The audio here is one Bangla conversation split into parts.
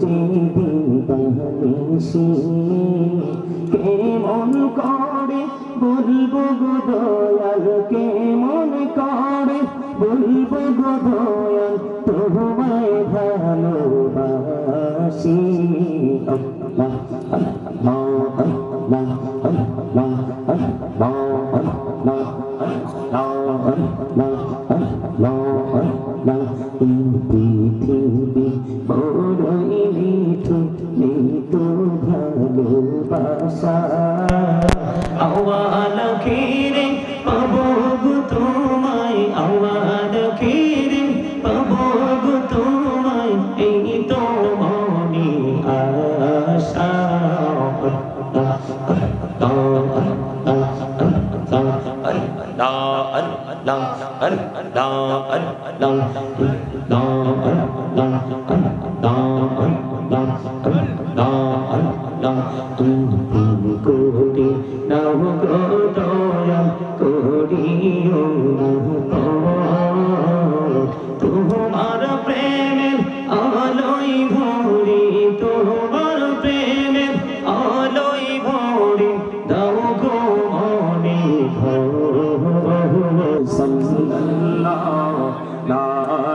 trên tình tâm sinh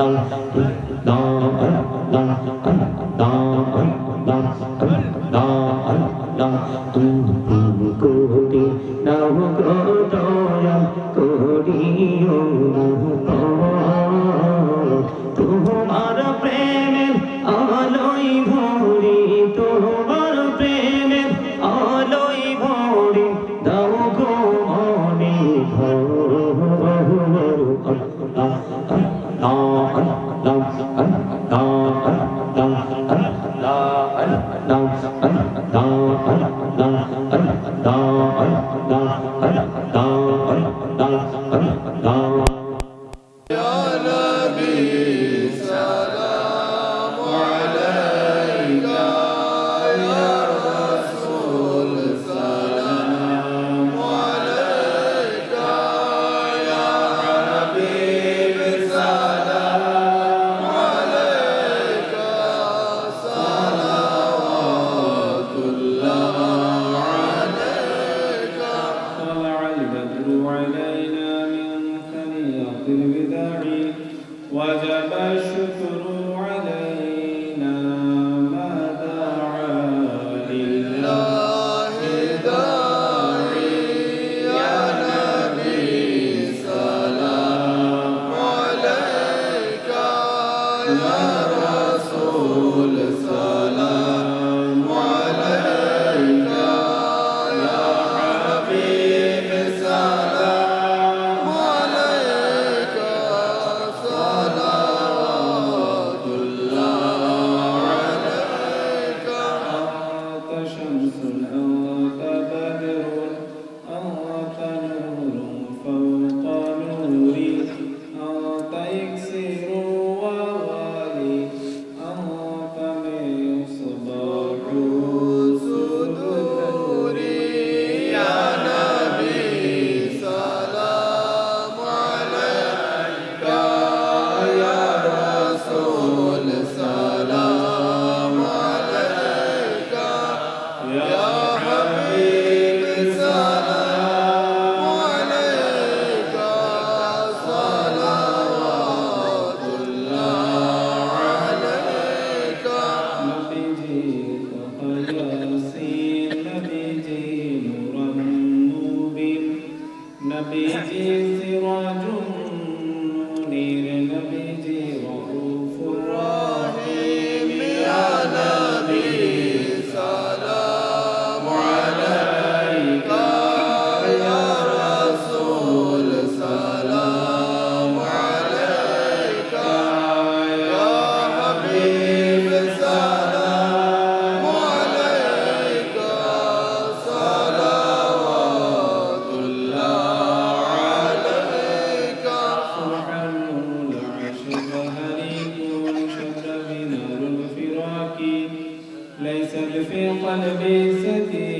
当当。当 في قلبي سديد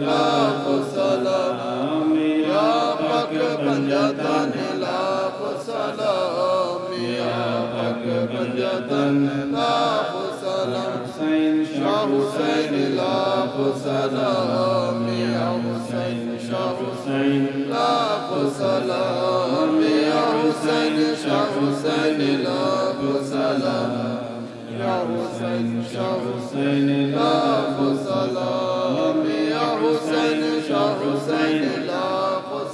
Love, وطن لا سلام شاه حسين لا سلام يا حسين شاه حسين لا سلام يا حسين شاه حسين لا سلام يا حسين شاه حسين لا سلام يا حسين شاه حسين لا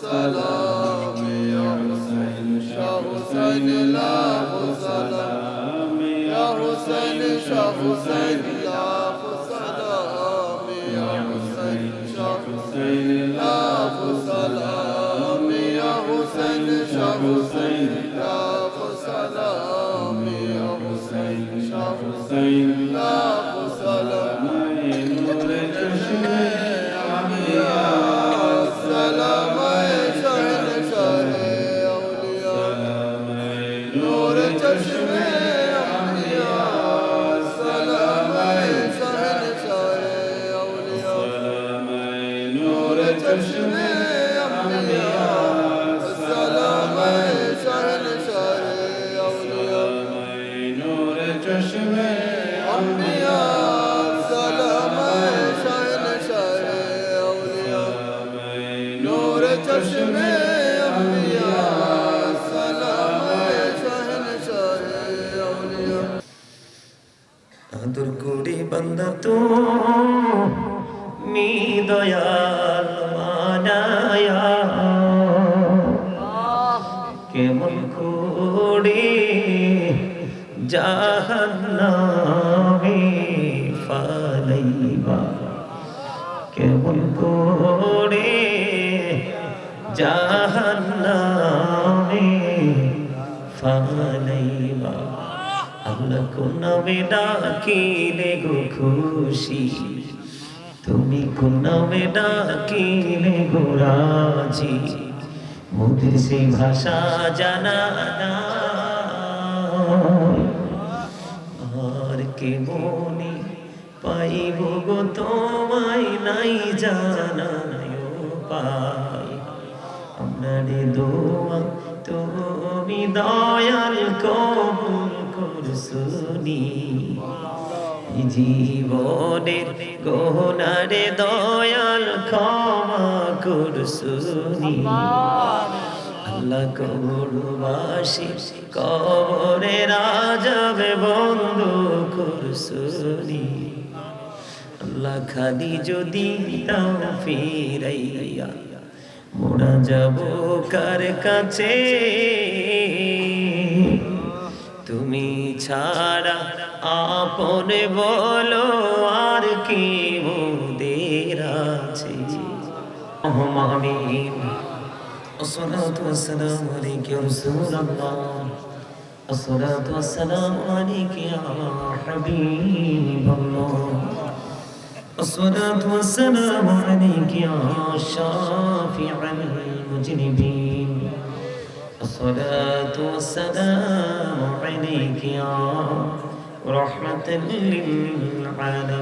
سلام يا حسين شاه حسين لا شاه حسين يا سلام يا حسين شاه حسين يا سلام يا حسين شاه حسين يا سلام يا حسين شاه حسين يا سلام نور چشم امیہ Çeşme জাহান্নামে ফালাইবা কেমন করে জাহান্নামে ফালাইবা। আল্লাহ কোন নামে ডাকিলে গো খুশি। তুমি কোন নামে ডাকিলে গো রাজি। মুদির ভাষা জানা নাই। আর কে মনে পাইব গো? তোমায় নাই জানায় পাই। আপনারে দোয়া তুমি দয়াল কবুল করছুনি জীবনের গহনারে দয়াল ক্ষমা করছুনি আল্লাহ কবরবাসী কবরে রাজাবে বন্ধু করছুনি আল্লাহ খালি যদি দাও ফিরাইয়া, মোরা যাব কার কাছে? তুমি ছাড়া আপন বলো আর কি মোদের আছে? আমিন الصلاة والسلام عليك يا رسول الله. الصلاة والسلام عليك يا حبيب الله. الصلاة والسلام عليك يا شافع المذنبين الصلاة والسلام عليك يا رحمة للعالمين.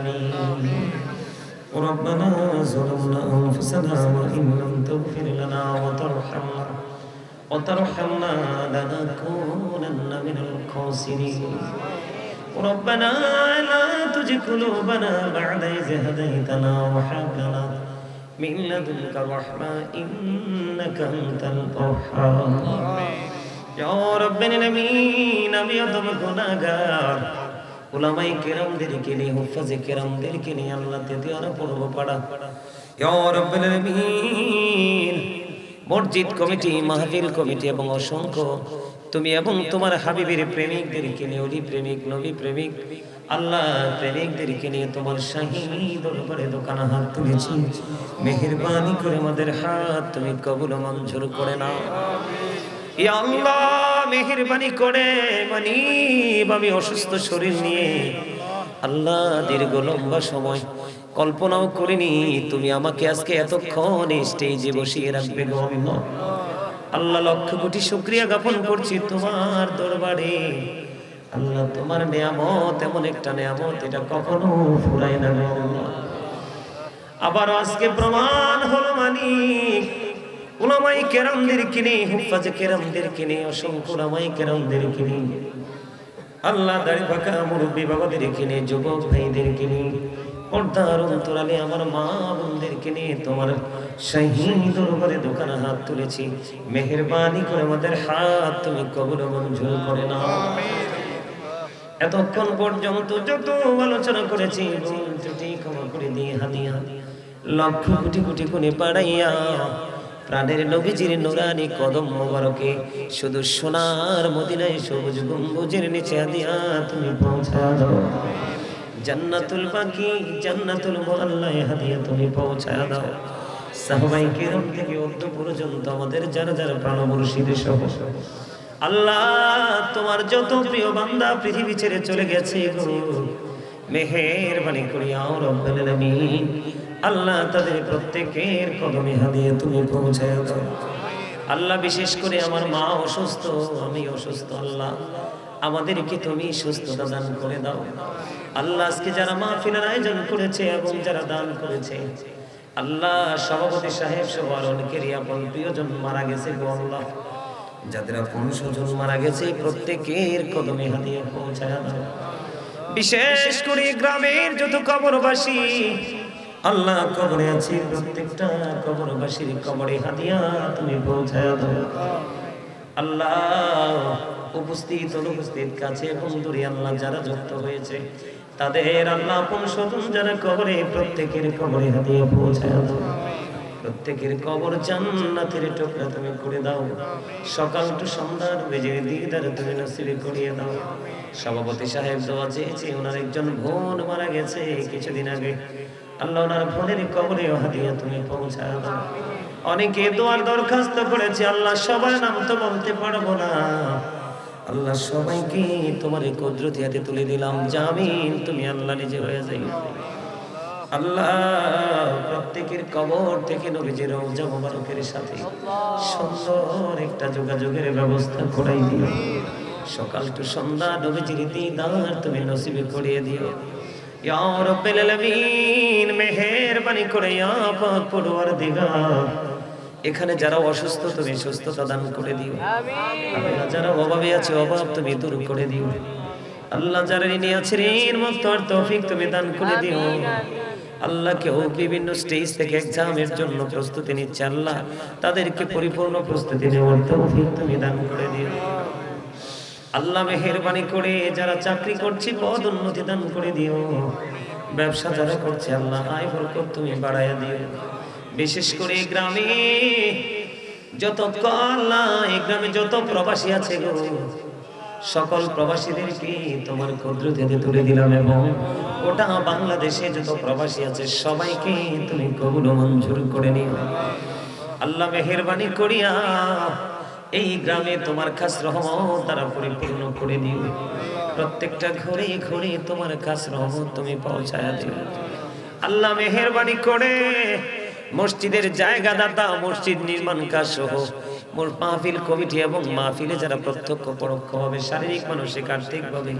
ربنا ظلمنا أنفسنا وإن لم تغفر لنا وترحمنا وترحمنا لنكونن من الخاسرين ربنا لا تزغ قلوبنا بعد إذ هديتنا وهب لنا من لدنك رحمة إنك أنت الوهاب يا رب العالمين আমি অদম গুনাহগার উলামাই কেরামদেরকে নিয়ে, হুফাজে কেরামদেরকে নিয়ে আল্লাহ তেদিয়ারা পড়ব পাড়া। মসজিদ কমিটি, মাহফিল কমিটি এবং অসংখ্য তুমি এবং তোমার হাবিবের প্রেমিকদেরকে নিয়ে, অলি প্রেমিক, নবী প্রেমিক, আল্লাহ প্রেমিকদেরকে নিয়ে তোমার শাহী দরবারে দোকানে হাত তুলেছি। মেহেরবানি করে আমাদের হাত তুমি কবুল মঞ্জুর করে নাও। আল্লাহ, মেহেরবানি করে আমি অসুস্থ শরীর নিয়ে। আল্লাহ সময় কল্পনাও করিনি, তুমি আমাকে আজকে এতক্ষণ স্টেজে বসিয়ে আল্লাহ। লক্ষ কোটি শুক্রিয়া জ্ঞাপন করছি তোমার দরবারে। আল্লাহ, তোমার নেয়ামত, এমন একটা নেয়ামত, এটা কখনো ফুরায় না আবার আজকে প্রমাণ হলো মানিক। উলামাই কেরামদের কিনে, হুফাজে কেরামদের কিনে, অসংখ্য উলামাই কেরামদের কিনে। আল্লাহ দাড়ি পাকা মুরব্বী বাবাদের কিনে, যুবক ভাইদের কিনে, পর্দার অন্তরালে আমার মা বোনদের কিনে, তোমার শাহীন দরবারে দোকানে হাত তুলেছি। মেহেরবানি করে আমাদের হাত তুমি কবর মঞ্জুর করে নাও। এতক্ষণ পর্যন্ত যত আলোচনা করেছি ত্রুটি ক্ষমা করে দিয়ে হাদিয়া লক্ষ কোটি কোটি কোণে পাড়াইয়া প্রাণের নবীজির নুরানি কদম মোবারকে শুধু সোনার মদিনায় সবুজ গম্বুজের নিচে হাদিয়া তুমি পৌঁছা দাও জান্নাতুল বাকি জান্নাতুল মোয়াল্লায় হাদিয়া তুমি পৌঁছা দাও সাহবাই কেরম থেকে অর্ধ পর্যন্ত আমাদের যারা যারা প্রাণ মুর্শিদের সহ। আল্লাহ তোমার যত প্রিয় বান্দা পৃথিবী ছেড়ে চলে গেছে গো। মেহেরবানি করিয়া রব্বাল আলামিন। আল্লাহ তাদের প্রত্যেকের কদমে হাদিয়ে তুমি পৌঁছায় দাও। আল্লাহ বিশেষ করে আমার মা অসুস্থ, আমি অসুস্থ, আল্লাহ আমাদেরকে তুমি সুস্থতা দান করে দাও। আল্লাহ আজকে যারা মা মাহফিলের আয়োজন করেছে এবং যারা দান করেছে, আল্লাহ সভাপতি সাহেব সবার অনেকেরই আপন প্রিয়জন মারা গেছে গো আল্লাহ। যাদের আপন স্বজন মারা গেছে, প্রত্যেকের কদমে হাতিয়ে পৌঁছায় দাও। বিশেষ করে গ্রামের যত কবরবাসী আল্লাহ কবরে আছি, প্রত্যেকটা কবরবাসীর কবরে হাদিয়া তুমি পৌঁছায় দাও। আল্লাহ উপস্থিত, অনুপস্থিত কাছে দূরে আল্লাহ যারা যুক্ত হয়েছে, তাদের আল্লাহ আপন স্বজন যারা কবরে, প্রত্যেকের কবরে হাতিয়ে পৌঁছায় দাও। প্রত্যেকের কবর জান্নাতের টুকরা তুমি করে দাও। সকাল টু সন্ধ্যার বেজে দিদার তুমি নসিবে করিয়ে দাও। সভাপতি সাহেব দোয়া চেয়েছে, ওনার একজন বোন মারা গেছে কিছুদিন আগে। আল্লাহ ওনার কবরে হাতিয়া তুমি পৌঁছা দাও অনেকে দোয়ার দরখাস্ত করেছে, আল্লাহ সবার নাম তো বলতে পারব না। আল্লাহ সবাইকে তোমার এই কুদরতি হাতে তুলে দিলাম, জামিন তুমি আল্লাহ নিজে হয়ে যাই আল্লাহ প্রত্যেকের কবর থেকে সাথে সুন্দর একটা যোগাযোগের ব্যবস্থা করাই দিও। সকাল টু সন্ধ্যা নবীজির দিদার তুমি নসিবে করিয়ে দিও। ইয়া রাব্বিল আলামিন মেহেরবানি করে ইয়া পাক পরওয়ারদিগার। এখানে যারা অসুস্থ তুমি সুস্থতা দান করে দিও। যারা অভাবে আছে অভাব তুমি দূর করে দিও। আল্লাহ যারা ঋণী আছে ঋণ মুক্ত আর তৌফিক তুমি দান করে দিও। আল্লাহ কেউ বিভিন্ন স্টেজ থেকে এক্সামের জন্য প্রস্তুতি নিচ্ছে আল্লাহ। তাদেরকে পরিপূর্ণ প্রস্তুতি নেওয়ার তৌফিক তুমি দান করে দিও। আল্লাহ মেহেরবানি করে যারা চাকরি করছে, পদ উন্নতি দান করে দিও। ব্যবসা যারা করছে, আল্লাহ আয় বরকত তুমি বাড়াইয়া দিও। বিশেষ করে গ্রামে যত কল্লা এই গ্রামে যত প্রবাসী আছে গো, সকল প্রবাসীদেরকে তোমার কুদরতে তুলে দিলাম এবং ওটা বাংলাদেশে যত প্রবাসী আছে, সবাইকে তুমি কবুল মঞ্জুর করে নিও। আল্লাহ মেহেরবানি করিয়া এই গ্রামে তোমার খাস রহমত তারা পরিপূর্ণ করে দিও। প্রত্যেকটা ঘরে ঘরে তোমার খাস রহমত তুমি পৌঁছায়া দিও। আল্লাহ মেহেরবানি করে মসজিদের জায়গা দাতা মসজিদ নির্মাণ কাজ সহ মাহফিল কমিটি এবং মাহফিলে যারা প্রত্যক্ষ পরোক্ষ ভাবে শারীরিক, মানসিক, আর্থিক ভাবে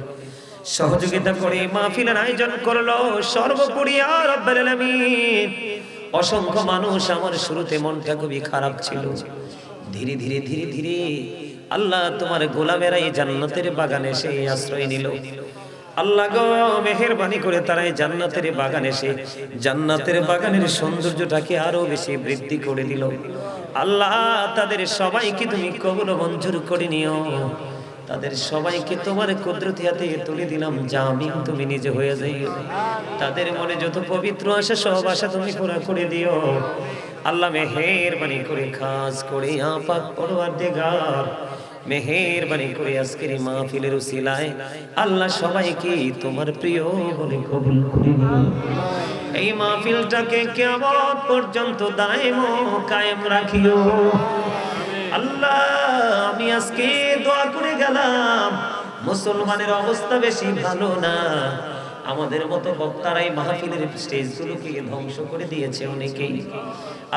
সহযোগিতা করে মাহফিলের আয়োজন করল, সর্বোপরি আর অসংখ্য মানুষ আমার শুরুতে মনটা খুবই খারাপ ছিল। ধীরে ধীরে ধীরে ধীরে আল্লাহ তোমার গোলামেরা এই জান্নাতের বাগানে এসে আশ্রয় নিল। আল্লাহ গো, মেহেরবানি করে তারা এই জান্নাতের বাগানে এসে জান্নাতের বাগানের সৌন্দর্যটাকে আরও বেশি বৃদ্ধি করে দিল। আল্লাহ, তাদের সবাইকে তুমি কবল মঞ্জুর করে নিও। তাদের সবাইকে তোমার কুদরতি হাতে তুলে দিলাম, জামিন তুমি নিজে হয়ে যাইও তাদের মনে যত পবিত্র আশা, সব আশা তুমি পুরা করে দিও। আল্লাহ মেহেরবানি করে খাস করে আপাক পড়োয়ার দেগার মেহেরবানি করে আজকের এই মাহফিলের উসিলায় আল্লাহ সবাইকে তোমার প্রিয় বলে কবুল এই মাহফিলটাকে কেমন পর্যন্ত দায়ম কায়েম রাখিও। আল্লাহ, আমি আজকে দোয়া করে গেলাম, মুসলমানের অবস্থা বেশি ভালো না। আমাদের মতো বক্তারাই মাহফিলের স্টেজগুলোকে ধ্বংস করে দিয়েছে অনেকেই।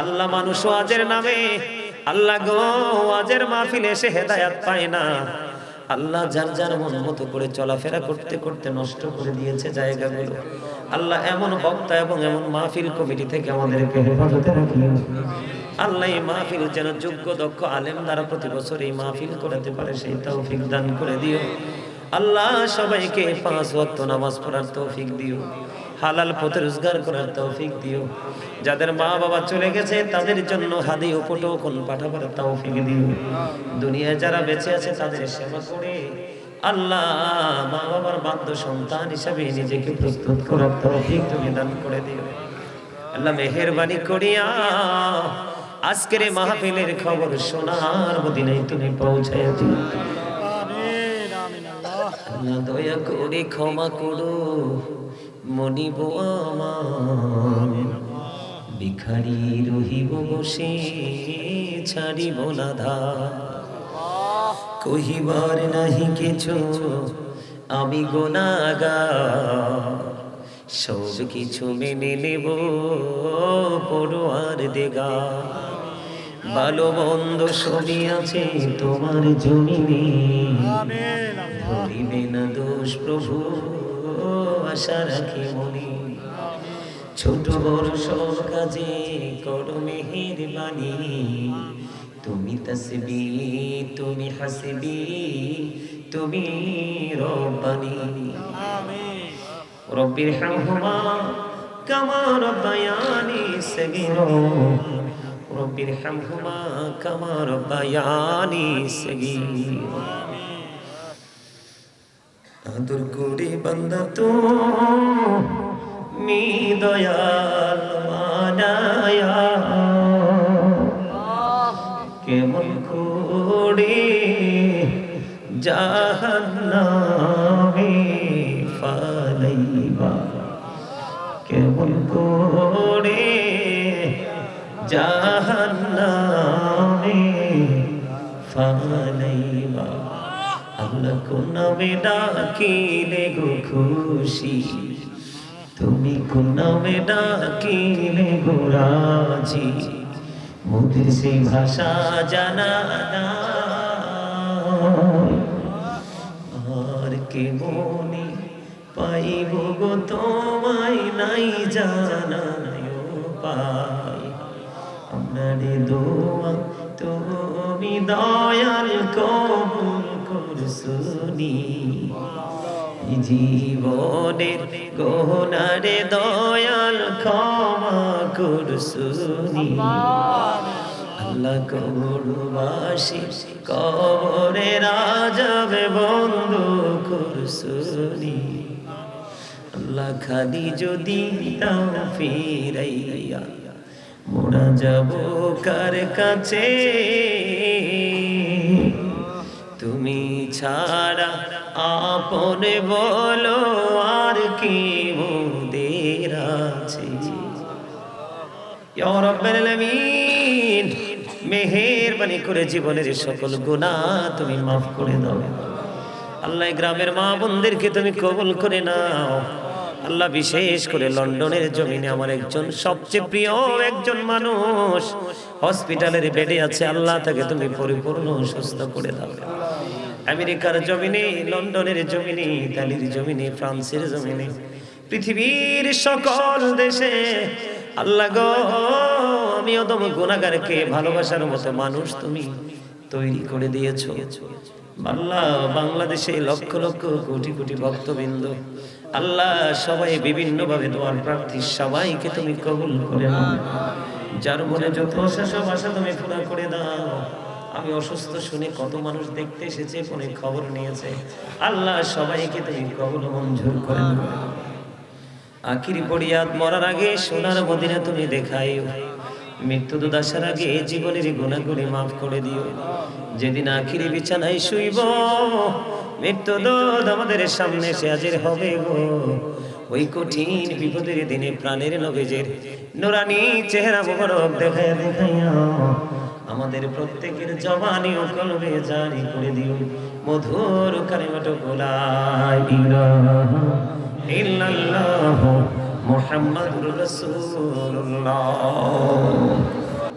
আল্লাহ মানুষ আজের নামে, আল্লাহ গো আজের মাহফিলে এসে হেদায়াত পায় না। আল্লাহ যার যার মন মতো করে চলাফেরা করতে করতে নষ্ট করে দিয়েছে জায়গাগুলো। আল্লাহ এমন বক্তা এবং এমন মাহফিল কমিটি থেকে আমাদেরকে হেফাজতে রাখলেন আল্লাহ এই মাহফিল যেন যোগ্য, দক্ষ আলেম দ্বারা প্রতি বছর এই মাহফিল করাতে পারে, সেই তৌফিক দান করে দিও। আল্লাহ সবাইকে পাঁচ ওয়াক্ত নামাজ পড়ার তৌফিক দিও। হালাল পথে রোজগার করার তৌফিক দিও। যাদের মা বাবা চলে গেছে, তাদের জন্য হাদি উপটো কোন পাঠাবার তৌফিক দিও। দুনিয়ায় যারা বেঁচে আছে, তাদের সেবা করে আল্লাহ মা বাবার বাধ্য সন্তান হিসাবে নিজেকে প্রস্তুত করার তৌফিক তুমি দান করে দিও। আল্লাহ মেহেরবানি করিয়া আজকের মাহফিলের খবর শোনার মদিনায় তুমি পৌঁছায় দিও। আল্লাহ দয়া করে ক্ষমা করো, মনিব আমার। ভিখারি রহিব বসে, ছাড়িব না ধার। কহিবার নাহি কিছু, আমি গোনাগা সব কিছু মেনে নেব, পড়ুয়ার দেগা ভালো মন্দ সবই আছে তোমার জমিনে। ধরিবে না দোষ প্রভু, আশা রাখি মনে। ছোট বড় সব কাজে করো মেহের বাণী তুমি তসবি, তুমি হাসবি, তুমি রব্বানি। রব্বির হামহুমা কামা রব্বায়ানি সগীরা। রব্বির হামহুমা কামা রব্বায়ানি সগীরা। আদর করে বান্দা তো মি দয়াল মানায়া নামে ডাকিলে গো খুশি। তুমি কোন নামে ডাকিলে গো রাজি। মোদের সেই ভাষা জানা। আর কে মনে পাইব গো তোমায় নাই জানায় পাই। আপনারে দোয়া তুমি দয়াল কবুল করছুনি জীবনের গহনারে দয়াল ক্ষমা করছুনি। আল্লাহ কবরবাসী কবরে রাজাবে বন্ধু করছুনি। আল্লাহ খালি যদি তাও ফিরাইয়া মোরা যাব কার কাছে? তুমি ছাড়া আপন বলো আর কি মোদের আছে? মেহেরবানি করে জীবনের সকল গুনাহ তুমি মাফ করে দাও। আল্লাহ গ্রামের মা বোনদেরকে তুমি কবুল করে নাও। আল্লাহ, বিশেষ করে লন্ডনের জমিনে আমার একজন সবচেয়ে প্রিয় একজন মানুষ, হসপিটালের বেডে আছে। আল্লাহ, তাকে তুমি পরিপূর্ণ সুস্থ করে দাও। আমেরিকার জমিনে, লন্ডনের জমিনে, ইতালির জমিনে, ফ্রান্সের জমিনে, পৃথিবীর সকল দেশে, আল্লাহ গো, আমি অদম গুণাগারকে ভালোবাসার মতো মানুষ তুমি তৈরি করে দিয়েছ। আল্লাহ বাংলাদেশে লক্ষ লক্ষ কোটি কোটি ভক্তবৃন্দ, আল্লাহ সবাই বিভিন্ন ভাবে দোয়ার প্রার্থী, সবাইকে তুমি কবুল করে নাও। যার মনে যত আশা, সব আশা তুমি পুরা করে দাও। আমি অসুস্থ শুনে কত মানুষ দেখতে এসেছে, ফোনে খবর নিয়েছে। আল্লাহ সবাইকে তুমি কবুল মঞ্জুর করে আখিরি পড়িয়াত মরার আগে সোনার মদিনা তুমি দেখাইও। মৃত্যু দুদাসার আগে জীবনের গুণাগুলি মাফ করে দিও। যেদিন আখিরি বিছানায় শুইব মৃত্যু দোদ আমাদের সামনে এসে হাজির হবে গো। ওই কঠিন বিপদের দিনে প্রাণের নবেজের নোরানি চেহারা মোবারক দেখায় দেখাইয়া আমাদের প্রত্যেকের জবানি ও কলবে জারি করে দিও। মধুর কালিমাটো গোলাই ইল্লাল্লাহ মুহাম্মাদুর রাসূলুল্লাহ।